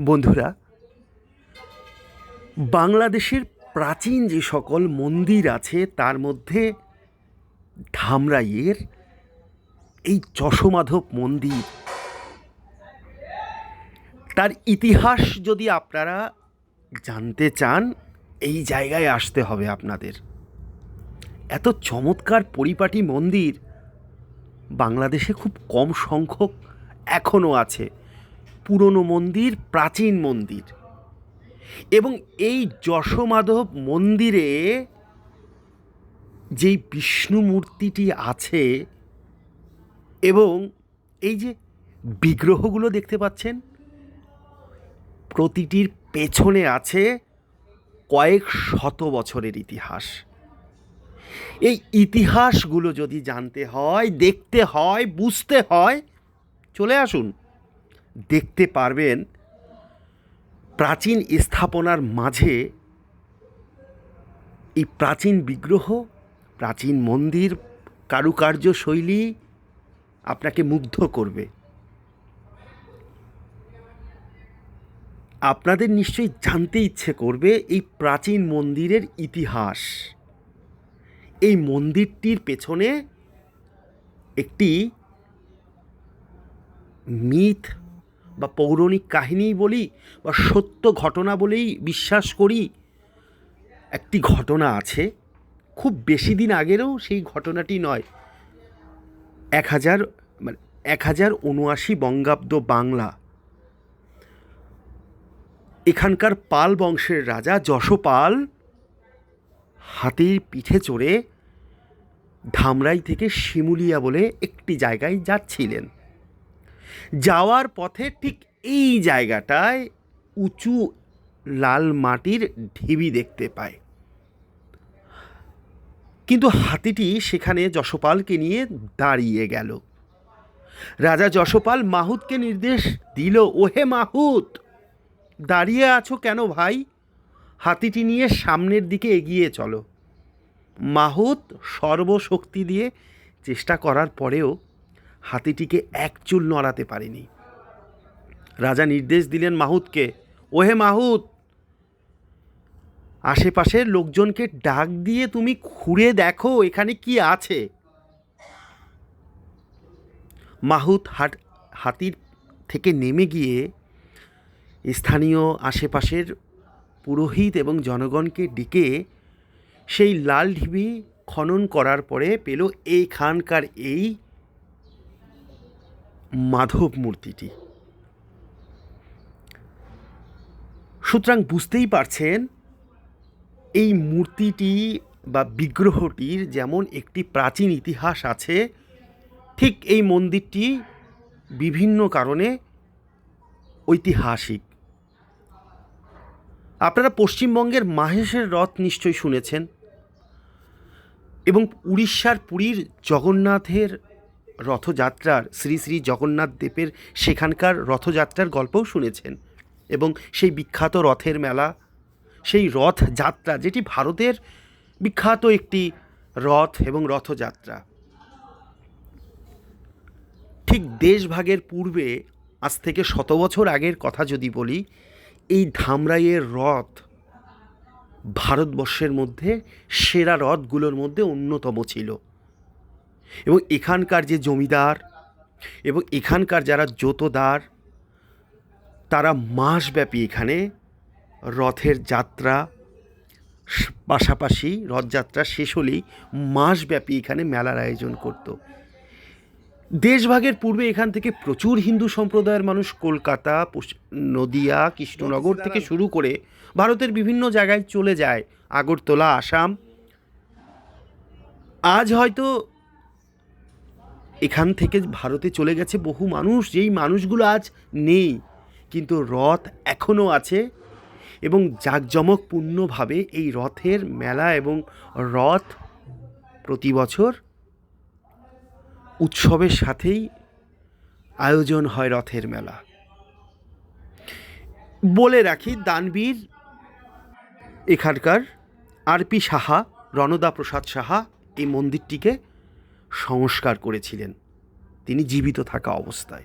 বন্ধুরা, বাংলাদেশের প্রাচীন যে সকল মন্দির আছে, তার মধ্যে ধামরাইয়ের এই যশোমাধব মন্দির। তার ইতিহাস যদি আপনারা জানতে চান, এই জায়গায় আসতে হবে আপনাদের। এত চমৎকার পরিপাটি মন্দির বাংলাদেশে খুব কম সংখ্যক এখনও আছে। পুরনো মন্দির, প্রাচীন মন্দির। এবং এই যশোমাধব মন্দিরে যেই বিষ্ণু মূর্তিটি আছে এবং এই যে বিগ্রহগুলো দেখতে পাচ্ছেন, প্রতিটির পেছনে আছে কয়েক শত বছরের ইতিহাস। এই ইতিহাসগুলো যদি জানতে হয়, দেখতে হয়, বুঝতে হয়, চলে আসুন। দেখতে পারবেন প্রাচীন স্থাপনার মাঝে এই প্রাচীন বিগ্রহ, প্রাচীন মন্দির, কারুকার্য শৈলী আপনাকে মুগ্ধ করবে। আপনাদের নিশ্চয়ই জানতে ইচ্ছে করবে এই প্রাচীন মন্দিরের ইতিহাস। এই মন্দিরটির পেছনে একটি মিথ বা পৌরাণিক কাহিনী বলি বা সত্য ঘটনা বলেই বিশ্বাস করি, একটি ঘটনা আছে। খুব বেশি দিন আগেরও সেই ঘটনাটি নয়। এক হাজার মানে এক হাজার উনআশি বঙ্গাব্দ বাংলা। এখানকার পাল বংশের রাজা যশোপাল হাতির পিঠে চড়ে ধামরাই থেকে শিমুলিয়া বলে একটি জায়গায় যাচ্ছিলেন। যাওয়ার পথে ঠিক এই জায়গাটায় উঁচু লাল মাটির ঢিবি দেখতে পায়। কিন্তু হাতিটি সেখানে যশোপালকে নিয়ে দাঁড়িয়ে গেল। রাজা যশোপাল মাহুতকে নির্দেশ দিল, ওহে মাহুত, দাঁড়িয়ে আছো কেন ভাই? হাতিটি নিয়ে সামনের দিকে এগিয়ে চলো। মাহুত সর্বশক্তি দিয়ে চেষ্টা করার পরেও হাতিটিকে এক চুল নড়াতে পারেনি। রাজা নির্দেশ দিলেন মাহুতকে, ওহে মাহুত, আশেপাশের লোকজনকে ডাক দিয়ে তুমি খুঁড়ে দেখো এখানে কি আছে। মাহুত হাট, হাতির থেকে নেমে গিয়ে স্থানীয় আশেপাশের পুরোহিত এবং জনগণকে ডেকে সেই লাল ঢিবি খনন করার পরে পেল এইখানকার এই মাধব মূর্তিটি। সুতরাং বুঝতেই পারছেন, এই মূর্তিটি বা বিগ্রহটির যেমন একটি প্রাচীন ইতিহাস আছে, ঠিক এই মন্দিরটি বিভিন্ন কারণে ঐতিহাসিক। আপনারা পশ্চিমবঙ্গের মাহেশের রথ নিশ্চয়ই শুনেছেন এবং উড়িষ্যার পুরীর জগন্নাথের রথযাত্রার শ্রী শ্রী জগন্নাথ দেবের সেখানকার রথযাত্রার গল্পও শুনেছেন এবং সেই বিখ্যাত রথের মেলা, সেই রথযাত্রা যেটি ভারতের বিখ্যাত একটি রথ এবং রথযাত্রা। ঠিক দেশভাগের পূর্বে, আজ থেকে শত বছর আগের কথা যদি বলি, এই ধামরাইয়ের রথ ভারতবর্ষের মধ্যে, সেরা রথগুলোর মধ্যে অন্যতম ছিল। এবং এখানকার যে জমিদার এবং এখানকার যারা জোতদার তারা মাসব্যাপী এখানে রথের যাত্রা পাশাপাশি রথযাত্রা শেষ হলেই মাসব্যাপী এখানে মেলার আয়োজন করত। দেশভাগের পূর্বে এখান থেকে প্রচুর হিন্দু সম্প্রদায়ের মানুষ কলকাতা নদিয়া কৃষ্ণনগর থেকে শুরু করে ভারতের বিভিন্ন জায়গায় চলে যায়। আগরতলা আসাম। আজ হয়তো এখান থেকে ভারতে চলে গেছে বহু মানুষ, যেই মানুষগুলো আজ নেই, কিন্তু রথ এখনও আছে এবং জাঁকজমকপূর্ণভাবে এই রথের মেলা এবং রথ প্রতি বছর উৎসবের সাথেই আয়োজন হয় রথের মেলা। বলে রাখি, দানবীর, এখানকার আরপি সাহা রণদা প্রসাদ সাহা এই মন্দিরটিকে সংস্কার করেছিলেন। তিনি জীবিত থাকা অবস্থায়।